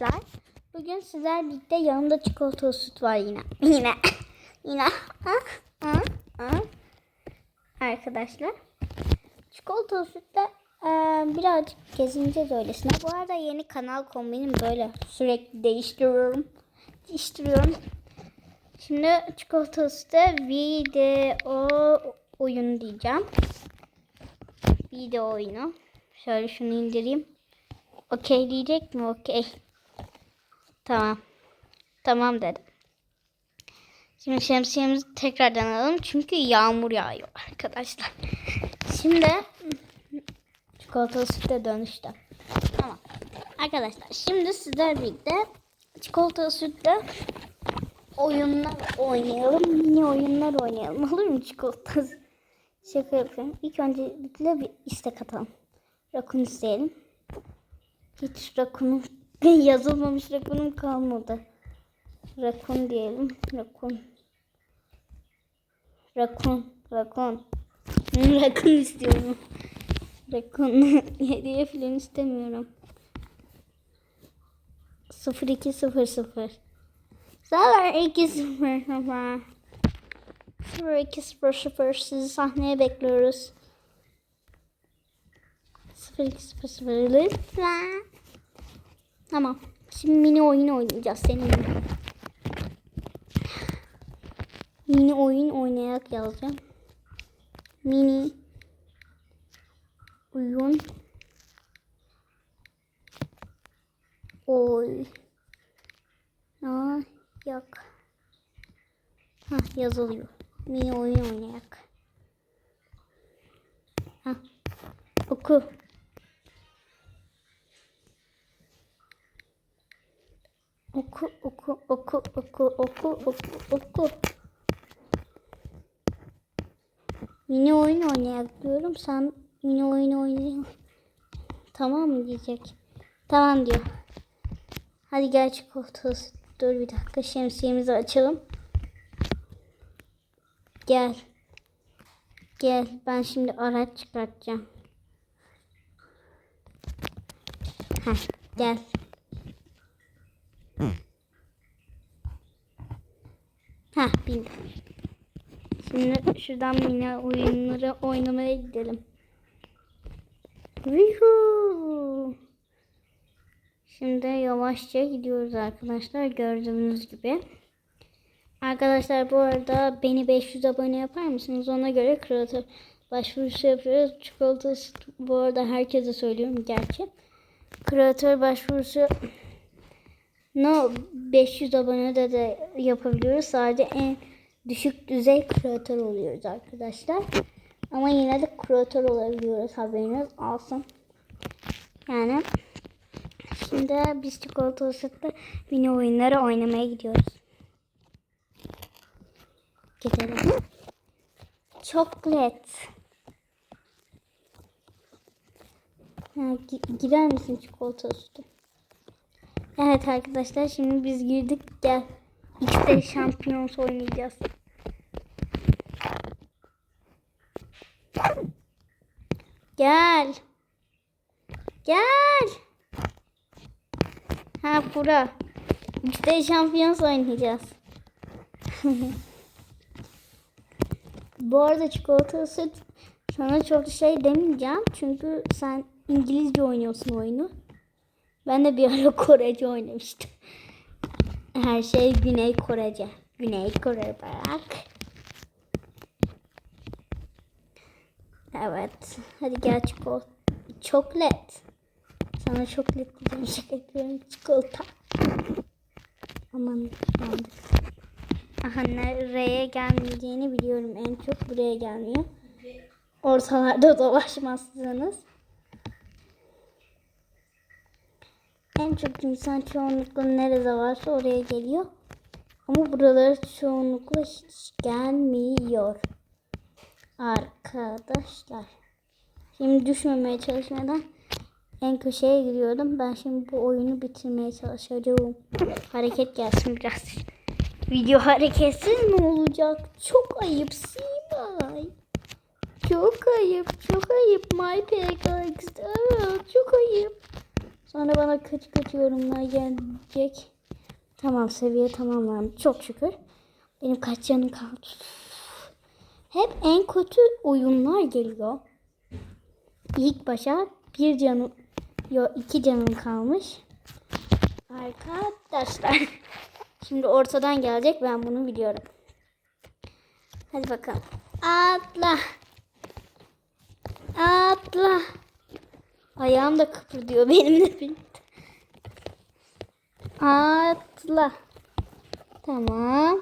Arkadaşlar bugün sizler birlikte yanımda çikolatalı süt var yine. Yine. yine. Ha? Ha? Ha? Arkadaşlar çikolatalı sütle e, birazcık gezineceğiz öylesine. Bu arada yeni kanal kombinim böyle sürekli değiştiriyorum. Değiştiriyorum. Şimdi çikolatalı sütte video oyunu diyeceğim. Video oyunu. Şöyle şunu indireyim. Okey diyecek mi? Okey. Tamam. Tamam dedim. Şimdi şemsiyemizi tekrardan alalım. Çünkü yağmur yağıyor arkadaşlar. Şimdi çikolatalı sütle dönüştü. Tamam. Arkadaşlar şimdi sizler birlikte çikolatalı sütle oyunlar oynayalım. Mini oyunlar oynayalım. Olur mu çikolatalı? Şaka yapıyorum. İlk öncelikle bir istek atalım. Rakun isteyelim. Hiç rakunum yazılmamış rakunum kalmadı. Rakun diyelim. Rakun. Rakun. Rakun. Rakun istiyorum. Rakun. Hediye falan istemiyorum. 0200 Zaten 200 0200 sizi sahneye bekliyoruz. 0200 lütfen. Tamam. Şimdi mini oyun oynayacağız seninle. Mini oyun oynayarak yazacağım. Mini oyun oy yok. Ha yazılıyor. Mini oyun oynayak. Ha oku. Oku, oku, oku, oku, oku, oku, oku. Mini oyun oynayak diyorum. Sen mini oyun oynayın. Tamam mı diyecek. Tamam diyor. Hadi gel çikolatası. Dur bir dakika şemsiyemizi açalım. Gel. Gel. Ben şimdi araç çıkartacağım. Heh, gel. Ha bindim. Şimdi şuradan mini oyunları oynamaya gidelim. Yuhuu. Şimdi yavaşça gidiyoruz arkadaşlar gördüğünüz gibi. Arkadaşlar bu arada beni 500 abone yapar mısınız? Ona göre kreatör başvurusu yapıyoruz. Çikolatası bu arada herkese söylüyorum gerçi. Kreatör başvurusu No 500 abonede de yapabiliyoruz. Sadece en düşük düzey kreatör oluyoruz arkadaşlar. Ama yine de kreatör olabiliyoruz haberiniz olsun. Yani şimdi biz çikolatalı sütle mini oyunları oynamaya gidiyoruz. Gidelim. Çoklet. Ha, gi- girer misin çikolatalı sütü? Evet arkadaşlar şimdi biz girdik. Gel. X'de şampiyons oynayacağız. Gel. Gel. Ha bura. X'de şampiyons oynayacağız. Bu arada çikolatalı süt sana çok şey demeyeceğim. Çünkü sen İngilizce oynuyorsun oyunu. Ben de bir ara Korece oynamıştım. Her şey Güney Korece. Güney Kore bırak. Evet. Hadi gel çikolata. Çoklet. Sana çoklet diyeceğim. Şaka yapıyorum. Çikolata. Aman yandık. Aha nereye gelmeyeceğini biliyorum. En çok buraya gelmiyor. Ortalarda dolaşmazsınız. En çok insan çoğunlukla nerede varsa oraya geliyor. Ama buralara çoğunlukla hiç gelmiyor. Arkadaşlar. Şimdi düşmemeye çalışmadan en köşeye gidiyorum. Ben şimdi bu oyunu bitirmeye çalışacağım. Hareket gelsin biraz. Video hareketsiz mi olacak? Çok ayıp Simay. Çok ayıp, çok ayıp. My Evet, çok ayıp. Sonra bana kötü kötü yorumlar gelecek. Tamam seviye tamamlandı. Çok şükür. Benim kaç canım kaldı? Hep en kötü oyunlar geliyor. İlk başa bir canım, yok iki canım kalmış. Arkadaşlar. Şimdi ortadan gelecek ben bunu biliyorum. Hadi bakalım. Atla. Atla. Ayağım da kıpırdıyor benimle birlikte. Atla. Tamam.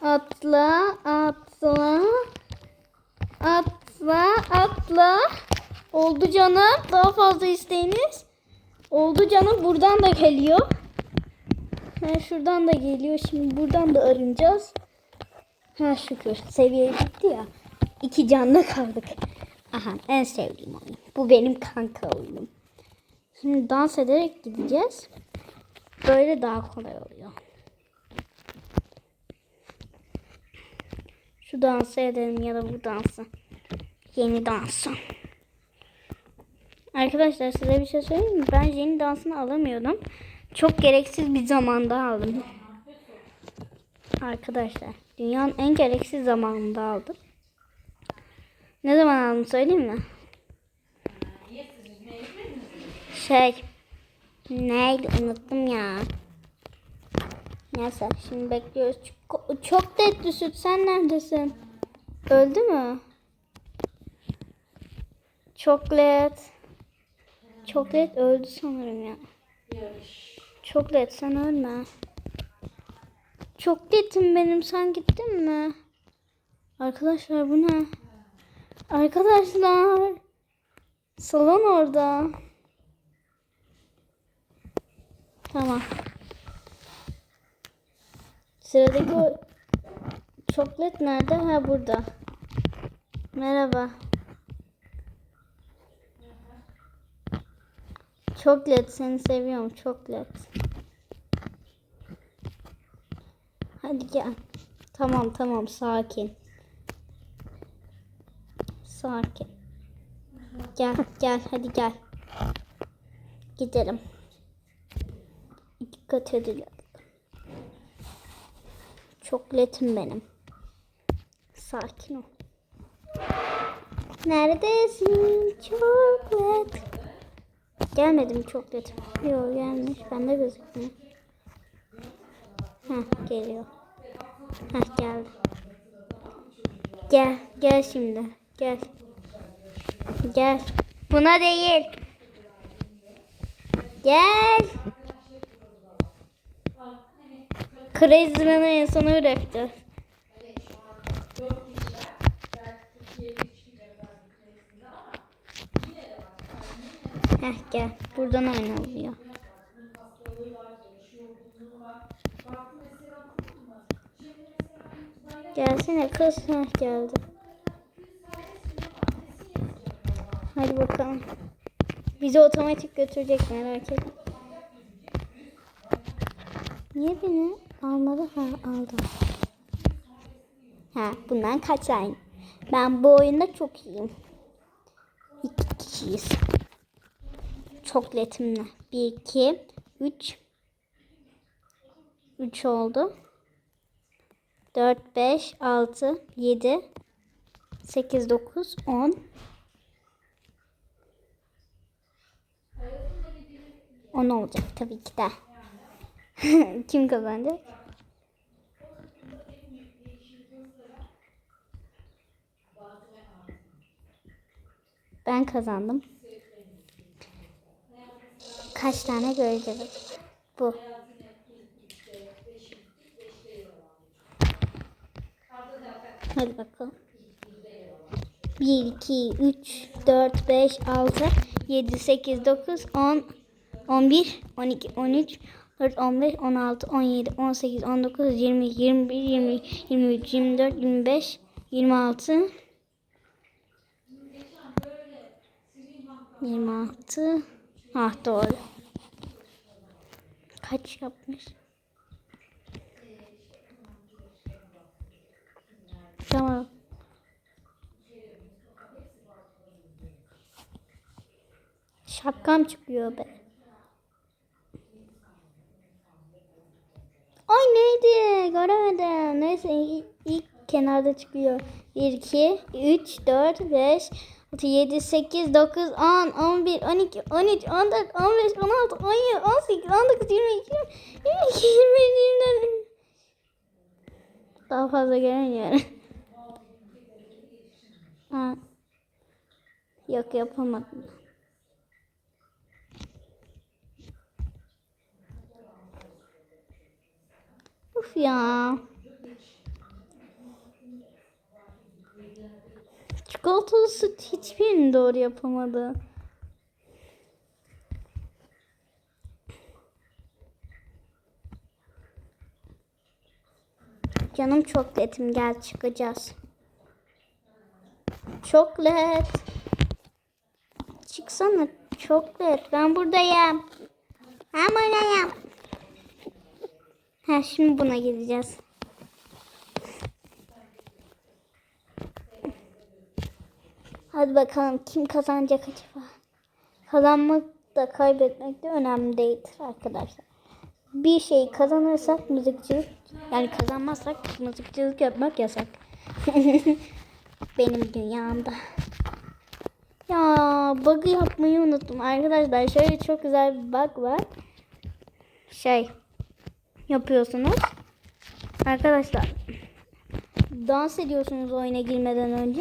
Atla, atla. Atla, atla. Oldu canım. Daha fazla isteğiniz. Oldu canım. Buradan da geliyor. Ha, şuradan da geliyor. Şimdi buradan da arınacağız. Ha şükür. Seviye bitti ya. İki canlı kaldık. Aha en sevdiğim oyun. Bu benim kanka oyunum. Şimdi dans ederek gideceğiz. Böyle daha kolay oluyor. Şu dansı edelim ya da bu dansı. Yeni dansı. Arkadaşlar size bir şey söyleyeyim mi? Ben yeni dansını alamıyordum. Çok gereksiz bir zamanda aldım. Arkadaşlar dünyanın en gereksiz zamanında aldım. Ne zaman aldım söyleyeyim mi? Şey neydi unuttum ya. Neyse şimdi bekliyoruz. Çok, çok tatlı süt sen neredesin? Öldü mü? Çoklet. Çoklet öldü sanırım ya. Çoklet sen ölme. Çokletim benim sen gittin mi? Arkadaşlar bu ne? Arkadaşlar. Salon orada. Tamam. Sıradaki o çoklet nerede? Ha burada. Merhaba. Çoklet seni seviyorum çoklet. Hadi gel. Tamam tamam sakin. Sakin. Gel gel hadi gel. Gidelim. Dikkat edelim. Çokletim benim. Sakin ol. Neredesin çoklet? Gelmedim çokletim. Yok gelmiş. Bende gözükmüyor. Heh geliyor. Heh geldi. Gel. Gel şimdi. Gel. Gel. Buna değil. Gel. Crazy Man'ı en sona bıraktı. Heh gel. Buradan oynanıyor. Gelsene kız. Heh geldi. Hadi bakalım. Bizi otomatik götürecek merak etme. Niye beni almadı? Ha aldı. Ha bundan kaç tane? Ben bu oyunda çok iyiyim. İki kişiyiz. Çokletimle. Bir, iki, üç. Üç oldu. Dört, beş, altı, yedi, sekiz, dokuz, on. On olacak tabii ki de. Kim kazanacak? Ben kazandım. Kaç tane göreceğiz? Bu. Hadi bakalım. 1, 2, 3, 4, 5, 6, 7, 8, 9, 10, 11, 12, 13, 14, 15, 16, 17, 18, 19, 20, 21, 20, 23, 24, 25, 26, 26. Ah doğru. Kaç yapmış? Tamam. Şapkam çıkıyor be. Neydi? Göremedim. Neyse ilk, ilk kenarda çıkıyor. 1, 2, 3, 4, 5, 6, 7, 8, 9, 10, 11, 12, 13, 14, 15, 16, 17, 18, 19, 20, 22, 22, 23, 24. Daha fazla göremiyorum. Ha. Yok yapamadım. Ya. Çikolatalı süt hiçbirini doğru yapamadı. Canım çokolatim gel çıkacağız. Çoklat. Çıksana çoklat. Ben buradayım. Ben buradayım. Ha şimdi buna gideceğiz. Hadi bakalım kim kazanacak acaba? Kazanmak da kaybetmek de önemli değildir arkadaşlar. Bir şey kazanırsak müzikçilik yani kazanmazsak müzikçilik yapmak yasak. Benim dünyamda. Ya bug'ı yapmayı unuttum arkadaşlar. Şöyle çok güzel bir bug var. Şey yapıyorsunuz. Arkadaşlar dans ediyorsunuz oyuna girmeden önce.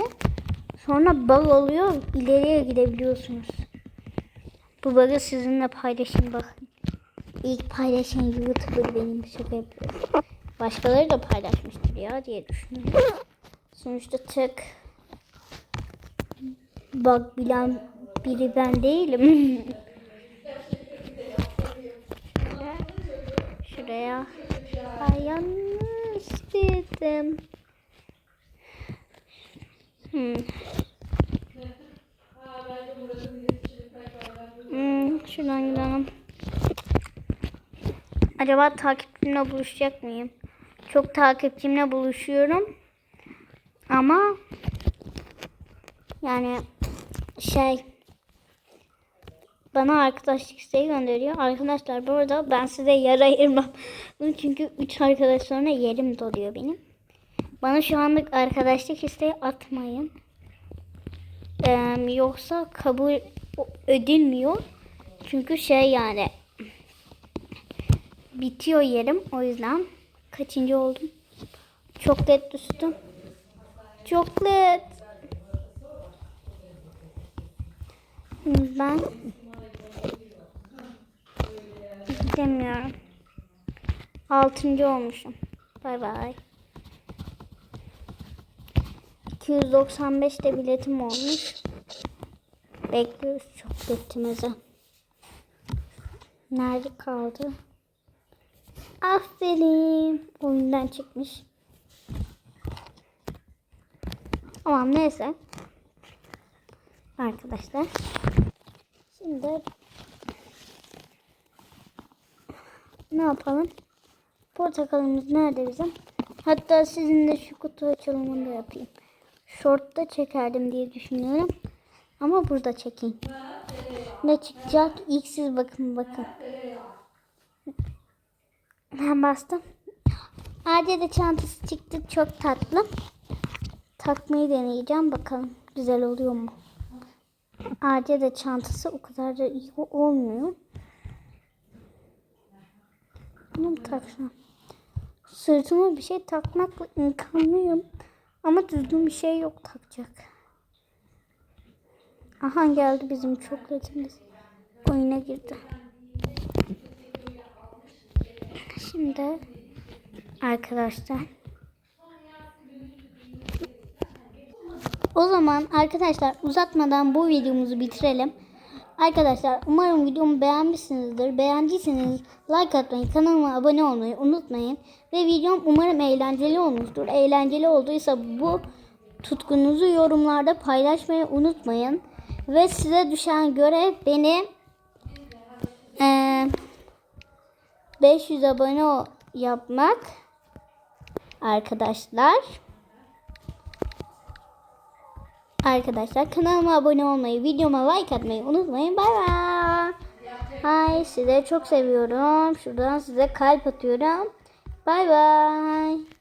Sonra bug oluyor. ileriye gidebiliyorsunuz. Bu bug'ı sizinle paylaşayım bakın. İlk paylaşan YouTuber benim şaka yapıyorum. Başkaları da paylaşmıştır ya diye düşünüyorum. Sonuçta tek bug bilen biri ben değilim. Şuraya. Ay yanlış dedim. Hmm. Hmm, şuradan gidelim. Acaba takipçimle buluşacak mıyım? Çok takipçimle buluşuyorum. Ama yani şey bana arkadaşlık isteği gönderiyor. Arkadaşlar bu arada ben size yer ayırmam. Çünkü 3 arkadaş sonra yerim doluyor benim. Bana şu anlık arkadaşlık isteği atmayın. Ee, yoksa kabul edilmiyor. Çünkü şey yani bitiyor yerim. O yüzden kaçıncı oldum? Çoklet düştüm. Çoklet. Ben gidemiyorum. Altıncı olmuşum. Bay bay. 295 de biletim olmuş. Bekliyoruz çokletimizi. Nerede kaldı? Aferin. Oyundan çıkmış. Tamam neyse. Arkadaşlar. Şimdi ne yapalım? Portakalımız nerede bizim? Hatta sizinle şu kutu açılımını da yapayım. Short'ta çekerdim diye düşünüyorum. Ama burada çekeyim. Ne çıkacak? İlk siz bakın bakın. Ben bastım. Ade de çantası çıktı. Çok tatlı. Takmayı deneyeceğim. Bakalım güzel oluyor mu? Ade de çantası o kadar da iyi olmuyor. Bunu mu taksam? Sırtıma bir şey takmakla imkanlıyım. Ama düzgün bir şey yok takacak. Aha geldi bizim çoklatımız. Oyuna girdi. Şimdi arkadaşlar O zaman arkadaşlar uzatmadan bu videomuzu bitirelim. Arkadaşlar umarım videomu beğenmişsinizdir. Beğendiyseniz like atmayı, kanalıma abone olmayı unutmayın. Ve videom umarım eğlenceli olmuştur. Eğlenceli olduysa bu tutkunuzu yorumlarda paylaşmayı unutmayın. Ve size düşen görev beni eee 500 abone yapmak arkadaşlar. Arkadaşlar kanalıma abone olmayı, videoma like atmayı unutmayın. Bay bay. Hay size çok seviyorum. Şuradan size kalp atıyorum. Bay bay.